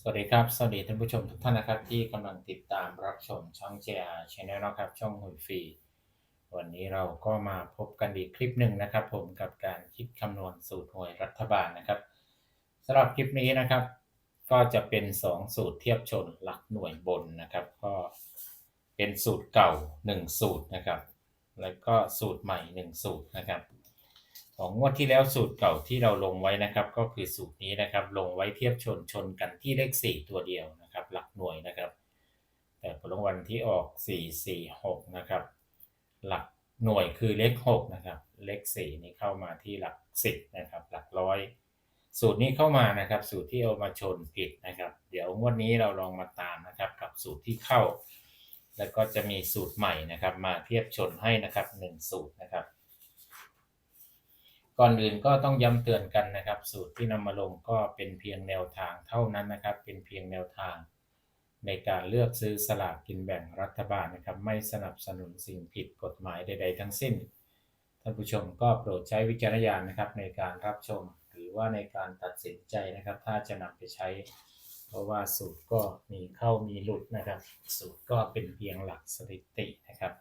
สวัสดีครับ สวัสดีท่านผู้ชมทุกท่านนะครับ ที่กำลังติดตามรับชมช่อง JR Channel นะครับ ช่องหวยฟรี วันนี้เราก็มาพบกันอีกคลิปหนึ่งนะครับ ผมกับการคิดคำนวณสูตรหวยรัฐบาลนะครับสำหรับคลิปนี้นะครับ ก็จะเป็น 2 สูตรเทียบชนหลักหน่วยบนนะครับ ก็เป็นสูตรเก่า 1 สูตรนะครับ แล้วก็สูตรใหม่ 1 สูตรนะครับ ของงวดที่แล้วสูตรเก่าที่เราลงไว้นะครับ ก็คือสูตรนี้นะครับ ลงไว้เทียบชนชนกันที่เลข 4 ตัวเดียวนะครับ หลักหน่วยนะครับ แต่ผลรางวัลที่ออก 4 4 6 นะครับ หลักหน่วยคือเลข 6 นะครับ เลข 4 นี่เข้ามาที่หลัก 10 นะครับ หลักร้อย สูตรนี้เข้ามานะครับ สูตรที่เอามาชนผิดนะครับ เดี๋ยวงวดนี้เราลองมาตามนะครับ กับสูตรที่เข้า แล้วก็จะมีสูตรใหม่นะครับ มาเทียบชนให้นะครับ 1 สูตรนะครับ ก่อนอื่นก็ต้องย้ำเตือนกันนะครับ สูตรที่นำมาลงก็เป็นเพียงแนวทางเท่านั้นนะครับ เป็นเพียงแนวทาง ในการเลือกซื้อสลากกินแบ่งรัฐบาลนะครับ ไม่สนับสนุนสิ่งผิดกฎหมายใด ๆ ทั้งสิ้น ท่านผู้ชมก็โปรดใช้วิจารณญาณนะครับ ในการรับชมหรือว่าในการตัดสินใจนะครับ ถ้าจะนำไปใช้ เพราะว่าสูตรก็มีเข้ามีหลุดนะครับ สูตรก็เป็นเพียงหลักสถิตินะครับ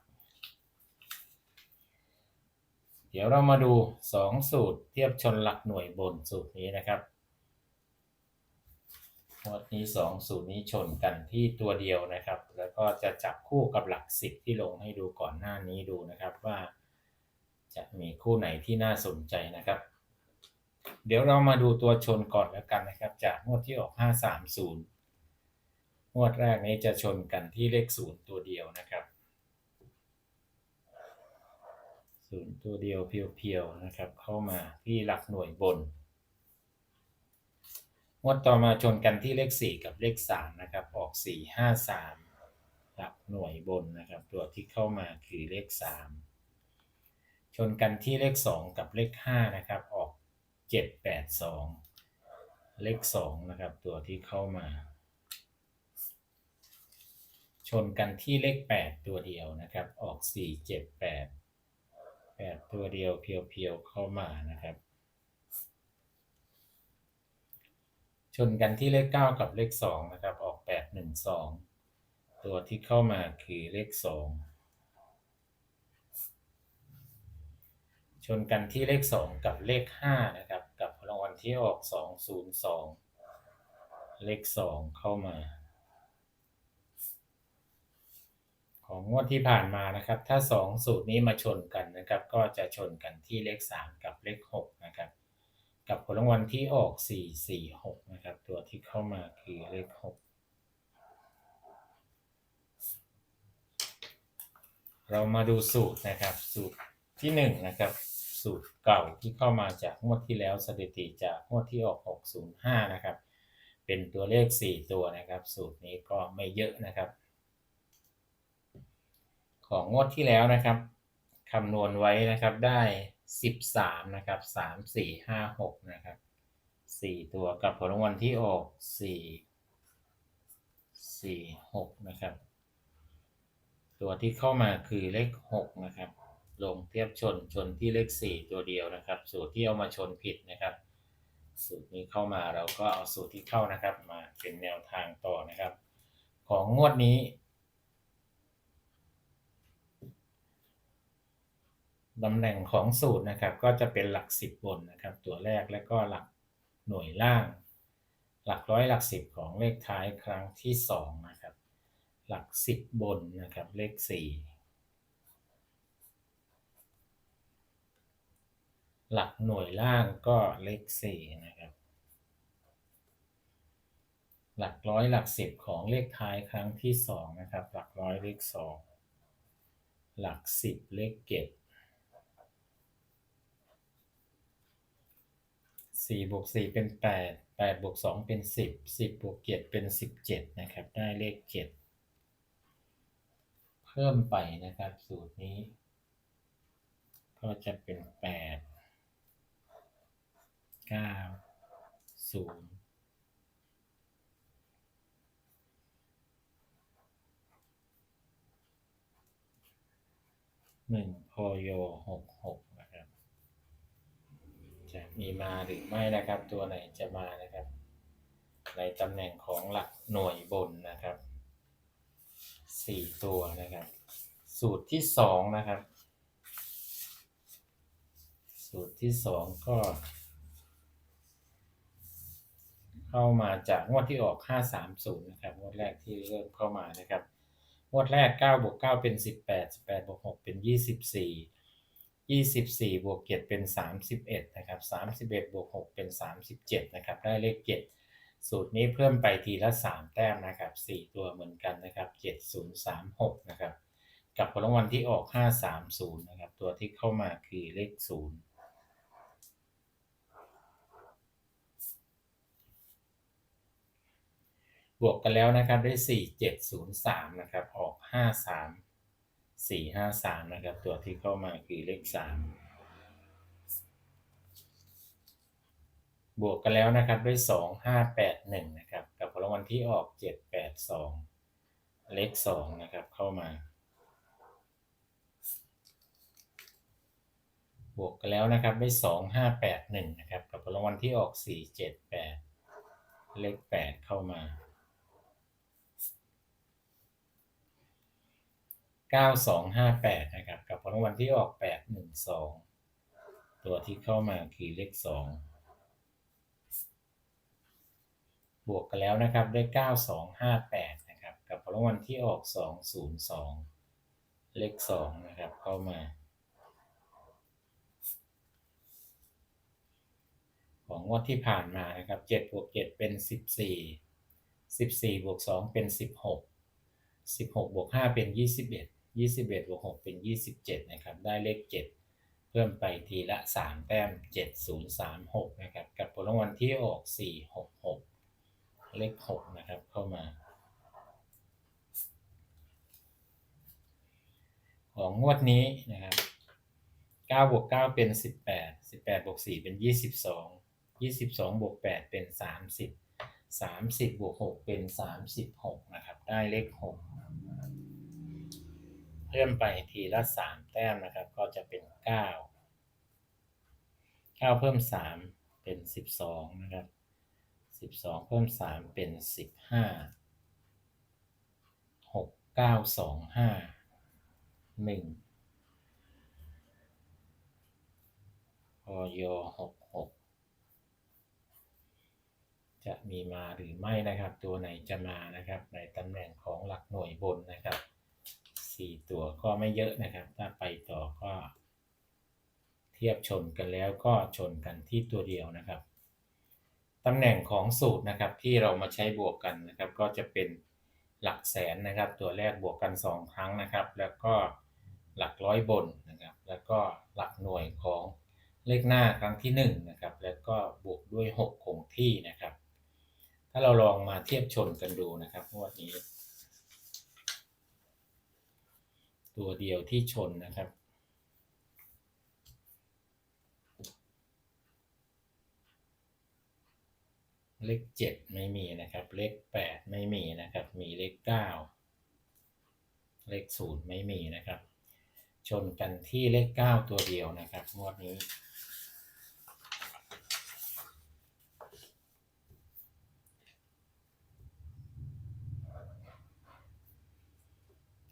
เดี๋ยวเรามาดู 2 สูตรเทียบชนหลักหน่วยบนสูตรนี้นะครับงวดนี้ 2 สูตรนี้ชนกันที่ตัวเดียวนะครับ แล้วก็จะจับคู่กับหลัก 10 ที่ลงให้ดูก่อนหน้านี้ดูนะครับว่า จะมีคู่ไหนที่น่าสนใจนะครับ เดี๋ยวเรามาดูตัวชนก่อนแล้วกันนะครับ จากงวดที่ออก 530งวดแรกนี้จะชนกันที่เลข 0 ตัวเดียวนะครับ ศูนย์ตัวเดียวเพียวๆนะครับ เข้ามาที่หลักหน่วยบนงวดต่อมาชนกันที่เลข 4 กับเลข3นะครับออก 4 5 3 หลักหน่วยบนนะครับ ตัวที่เข้ามาคือเลข 3 ชนกันที่เลข 2 กับเลข5นะครับออก 7 8 2 เลข2นะครับตัวที่เข้ามา ชนกันที่เลข 8 ตัวเดียวนะครับออก 4 7 8 แปดตัวเดียวเพียวๆเข้ามานะครับ ชนกันที่เลข9กับเลข2นะครับ ออก8 1 2ตัวที่เข้ามาคือเลข2ชนกันที่เลข 2 กับเลข 5 นะครับ กับรางวัลที่ออก 2 0 2 เลข 2 เข้ามา ของงวดที่ผ่านมานะครับ ถ้า 2 สูตรนี้มาชนกันนะครับ ก็จะชนกันที่เลข 3 กับเลข 6 นะครับ กับผลรางวัลที่ออก 4 4 6 นะครับ ตัวที่เข้ามาคือเลข 6 เรามาดูสูตรนะครับ สูตรที่ 1 นะครับ สูตรเก่าที่เข้ามาจากงวดที่แล้วสถิติจากงวดที่ออก 605 นะครับ เป็นตัวเลข 4 ตัวนะครับ สูตรนี้ก็ไม่เยอะนะครับ ของงวดที่แล้วนะครับคำนวณไว้นะครับได้ 13 นะครับ 3 4 5 6 นะครับ 4 ตัวกับผลรางวัลที่ออก 4 4 6 นะครับ ตัวที่เข้ามาคือเลข 6 นะครับ ลงเทียบชนชนที่เลข 4 ตัวเดียวนะครับ สูตรที่เอามาชนผิดนะครับ สูตรนี้เข้ามาเราก็เอาสูตรที่เข้านะครับ มาเป็นแนวทางต่อนะครับ ของงวดนี้ ตำแหน่งของสูตรนะครับ ก็จะเป็นหลักสิบบนนะครับ ตัวแรกและก็หลักหน่วยล่าง หลักร้อยหลักสิบของเลขท้ายครั้งที่สองนะครับ หลักสิบบนนะครับเลขสี่หลักหน่วยล่างก็เลขสี่นะครับ หลักร้อยหลักสิบของเลขท้ายครั้งที่สองนะครับ หลักร้อยเลขสองหลักสิบเลขเก็ด สี่บวกสี่เป็นแปดแปดบวกสองเป็นสิบสิบบวกเจ็ดเป็นสิบเจ็ดนะครับ ได้เลขเจ็ดเพิ่มไปนะครับ สูตรนี้ ก็จะเป็นแปดเก้าศูนย์หนึ่งพอยหกหก จะมีมาหรือไม่นะครับ ตัวไหนจะมานะครับ ในตำแหน่งของหลักหน่วยบนนะครับสี่ตัวนะครับ สูตรที่สองนะครับ สูตรที่สองก็ เข้ามาจากงวดที่ออก 530 นะครับงวดแรกที่เริ่มเข้ามานะครับงวดแรก9บวก9เป็น 18 18บวก6เป็น 24 24 บวก 7 เป็น 31 นะครับ 31 บวก 6 เป็น 37 นะครับ ได้เลข 7 สูตรนี้เพิ่มไปทีละ 3 แต้มนะครับ 4 ตัวเหมือนกันนะครับ 7036 นะครับ กับผลรางวัลที่ออก 530 นะครับ ตัวที่เข้ามาคือเลข 0บวกกันแล้วนะครับได้ 4703 นะครับ ออก 53 453นะครับ ตัวที่เข้ามาคือเลข3บวกกันแล้วนะครับได้2581นะครับ กับผลรางวัลที่ออก782เลข2นะครับเข้ามา บวกกันแล้วนะครับได้2581นะครับ กับผลรางวัลที่ออก478เจ็ดแปดเลข8เข้ามา 9258 นะครับ กับผลรางวัลที่ออก 812 ตัวที่เข้ามาคือเลข 2 บวกกันแล้วนะครับได้ 9258 นะครับ กับผลรางวัลที่ออก 202 เลข 2 นะครับ เข้ามา ของงวดที่ผ่านมานะครับ7บวก7เป็น 14 14บวก2เป็น 16 16บวก5เป็น 21 21บวก6เป็น 27 นะครับ ได้เลข 7 เพิ่มไปทีละ 3 แต้ม 7036 นะครับ กับผลรางวัลที่ออก 466 เลข 6 นะครับ เข้ามา ของงวดนี้นะครับ9บวก9เป็น 18 18บวก4เป็น 22 22บวก8เป็น 30 30บวก6เป็น 36 นะครับ ได้เลข 6 เพิ่มไปทีละ3แต้มนะครับ ก็จะเป็น9 9เก้าเพิ่ม3เป็น12นะครับ12เพิ่ม3เป็น15 6 9 2 5 1พย66จะมีมาหรือไม่นะครับ ตัวไหนจะมานะครับ ในตำแหน่งของหลักหน่วยบนนะครับ 4ตัวก็ไม่เยอะนะครับ ถ้าไปต่อก็ เทียบชนกันแล้วก็ชนกันที่ตัวเดียวนะครับตำแหน่งของสูตรนะครับที่เรามาใช้บวกกันนะครับ ก็จะเป็นหลักแสนนะครับ ตัวแรกบวกกัน 2 ครั้งนะครับ แล้วก็หลักร้อยบนนะครับ แล้วก็หลักหน่วยของเลขหน้าครั้งที่1นะครับ แล้วก็บวกด้วย 6 คงที่นะครับ ถ้าเราลองมาเทียบชนกันดูนะครับงวดนี้ ตัวเดียวที่ชนนะครับ เลขเจ็ดไม่มีนะครับ เลขแปดไม่มีนะครับ มีเลขเก้าเลขศูนย์ไม่มีนะครับ ชนกันที่เลขเก้าตัวเดียวนะครับงวดนี้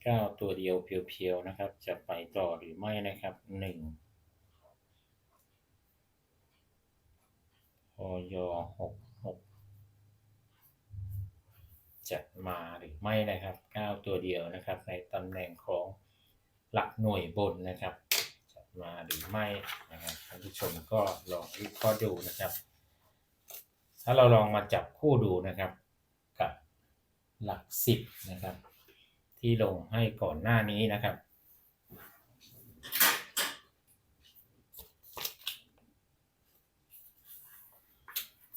ก้าตัวเดียวเพียวๆนะครับ จะไปต่อหรือไม่นะครับหนึ่งพยหกหกจะมาหรือไม่นะครับเก้าตัวเดียวนะครับ ในตำแหน่งของหลักหน่วยบนนะครับ จะมาหรือไม่นะครับท่านผู้ชมก็ลองวิเคราะห์ดูนะครับ ถ้าเราลองมาจับคู่ดูนะครับ กับหลักสิบนะครับ ที่ลงให้ก่อนหน้านี้นะครับ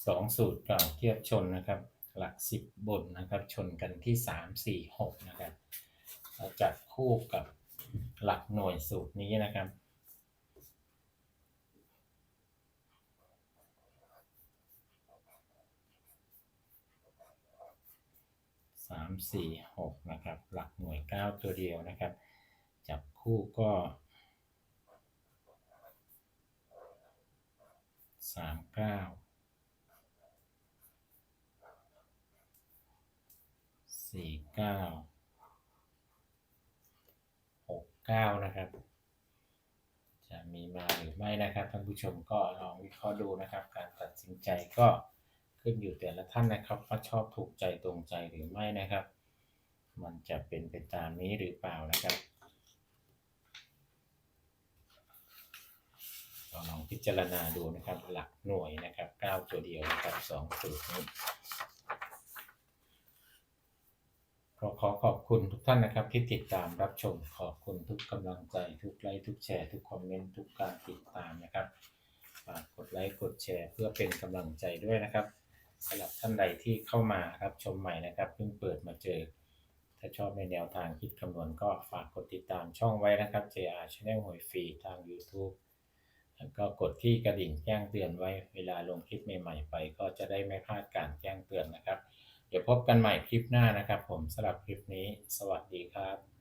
สองสูตรเก่าเทียบชนนะครับ หลักสิบบนนะครับ ชนกันที่สามสี่หกนะครับจัดคู่กับหลักหน่วยสูตรนี้นะครับ สามสี่หกนะครับ หลักหน่วยเก้าตัวเดียวนะครับ จับคู่ก็สามเก้าสี่เก้าหกเก้านะครับ จะมีมาหรือไม่นะครับท่านผู้ชมก็ลองวิเคราะห์ดูนะครับ การตัดสินใจก็ ขึ้นอยู่แต่ละท่านนะครับว่าชอบถูกใจตรงใจหรือไม่นะครับ มันจะเป็นไปตามนี้หรือเปล่านะครับก็ลองพิจารณาดูนะครับหลักหน่วยนะครับเก้าตัวเดียวนะครับสองสูตรนี้ก็ขอขอบคุณทุกท่านนะครับที่ติดตามรับชมขอบคุณทุกกำลังใจทุกไลค์ทุกแชร์ทุกคอมเมนต์ทุกการติดตามนะครับฝากกดไลค์กดแชร์เพื่อเป็นกำลังใจด้วยนะครับ สำหรับท่านใดที่เข้ามารับชมใหม่นะครับเพิ่งเปิดมาเจอ ถ้าชอบในแนวทางคิดคำนวณก็ฝากกดติดตามช่องไว้นะครับ JR Channel หวยฟรีทาง YouTube แล้วก็กดที่กระดิ่งแจ้งเตือนไว้เวลาลงคลิปใหม่ๆไป ก็จะได้ไม่พลาดการแจ้งเตือนนะครับ เดี๋ยวพบกันใหม่คลิปหน้านะครับ ผมสำหรับคลิปนี้ สวัสดีครับ